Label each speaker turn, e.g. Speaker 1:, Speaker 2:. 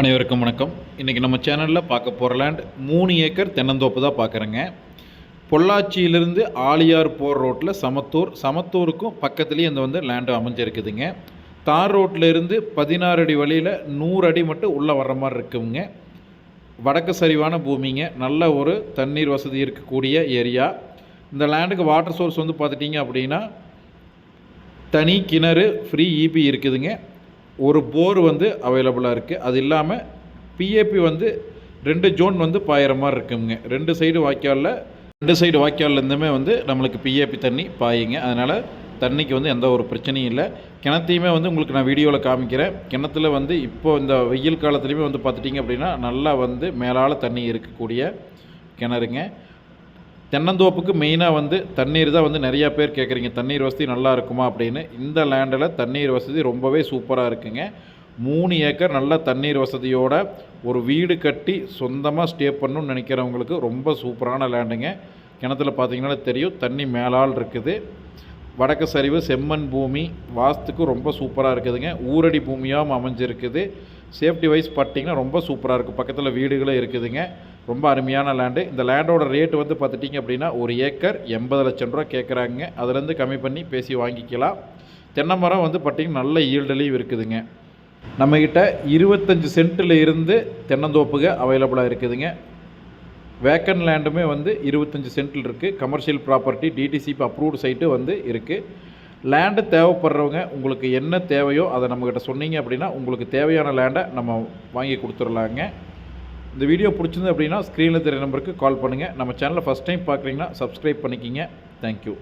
Speaker 1: அனைவருக்கும் வணக்கம். இன்றைக்கி நம்ம சேனலில் பார்க்க போகிற லேண்ட் மூணு ஏக்கர் தென்னந்தோப்பு தான் பார்க்குறேங்க. பொள்ளாச்சியிலிருந்து ஆலியார் போகிற ரோட்டில் சமத்தூர் சமத்தூருக்கும் பக்கத்துலேயே இந்த வந்து லேண்டு அமைஞ்சிருக்குதுங்க. தார் ரோட்டில் இருந்து பதினாறு அடி வழியில் நூறு அடி மட்டும் உள்ளே வர்ற மாதிரி இருக்குங்க. வடக்கு சரிவான பூமிங்க. நல்ல ஒரு தண்ணீர் வசதி இருக்கக்கூடிய ஏரியா. இந்த லேண்டுக்கு வாட்டர் சோர்ஸ் வந்து பார்த்துட்டிங்க அப்படின்னா தனி கிணறு ஃப்ரீ இபி இருக்குதுங்க. ஒரு போர் வந்து அவைலபிளாக இருக்குது அது இல்லாமல் பிஏபி வந்து ரெண்டு ஜோன் வந்து பாயிற மாதிரி இருக்குங்க. ரெண்டு சைடு வாய்க்காலில் ரெண்டு சைடு வாய்க்கால்லேருந்துமே வந்து நம்மளுக்கு பிஏபி தண்ணி பாயுங்க. அதனால் தண்ணிக்கு வந்து எந்த ஒரு பிரச்சனையும் இல்லை. கிணத்தையுமே வந்து உங்களுக்கு நான் வீடியோவில் காமிக்கிறேன். கிணத்துல வந்து இப்போ இந்த வெயில் காலத்துலேயுமே வந்து பார்த்துட்டிங்க அப்படின்னா நல்லா வந்து மேலால் தண்ணி இருக்கக்கூடிய கிணறுங்க. தென்னந்தோப்புக்கு மெயினாக வந்து தண்ணீர் தான் வந்து நிறையா பேர் கேட்குறீங்க தண்ணீர் வசதி நல்லா இருக்குமா அப்படின்னு. இந்த லேண்டில் தண்ணீர் வசதி ரொம்பவே சூப்பராக இருக்குங்க. மூணு ஏக்கர் நல்ல தண்ணீர் வசதியோட ஒரு வீடு கட்டி சொந்தமாக ஸ்டே பண்ணணும்னு நினைக்கிறவங்களுக்கு ரொம்ப சூப்பரான லேண்டுங்க கிணத்துல பார்த்தீங்கன்னா தெரியும் தண்ணி மேலால் இருக்குது. வடக்கு சரிவு செம்மண் பூமி வாஸ்துக்கு ரொம்ப சூப்பராக இருக்குதுங்க. ஊரடி பூமியாகவும் அமைஞ்சிருக்குது. சேஃப்டி வைஸ் பார்த்தீங்கன்னா ரொம்ப சூப்பராக இருக்குது பக்கத்தில் வீடுகளும் இருக்குதுங்க. ரொம்ப அருமையான லேண்டு இந்த லேண்டோட ரேட்டு வந்து பார்த்துட்டிங்க அப்படின்னா ஒரு ஏக்கர் எண்பது லட்சம் ரூபா கேட்குறாங்க அதுலேருந்து கம்மி பண்ணி பேசி வாங்கிக்கலாம். தென்னை மரம் வந்து பார்த்திங்கன்னா நல்ல ஈல்டுலேயும் இருக்குதுங்க. நம்மக்கிட்ட இருபத்தஞ்சி சென்ட்டில் இருந்து தென்னந்தோப்புக அவைலபிளாக இருக்குதுங்க. வேக்கன் லேண்டுமே வந்து இருபத்தஞ்சி சென்ட்டில் இருக்குது commercial property DTCP approved site வந்து இருக்குது லேண்டு தேவைப்படுறவங்க உங்களுக்கு என்ன தேவையோ அதை நம்மக்கிட்ட சொன்னீங்க அப்படின்னா உங்களுக்கு தேவையான லேண்டை நம்ம வாங்கி கொடுத்துர்லாங்க. இந்த வீடியோ பிடிச்சிருந்து அப்படின்னா ஸ்க்ரீனில் தெரிய நம்பருக்கு கால் பண்ணுங்கள் நம்ம சேனலை ஃபஸ்ட் டைம் பார்க்குறீங்கன்னா சப்ஸ்கிரைப் பண்ணிக்கிங்க. Thank you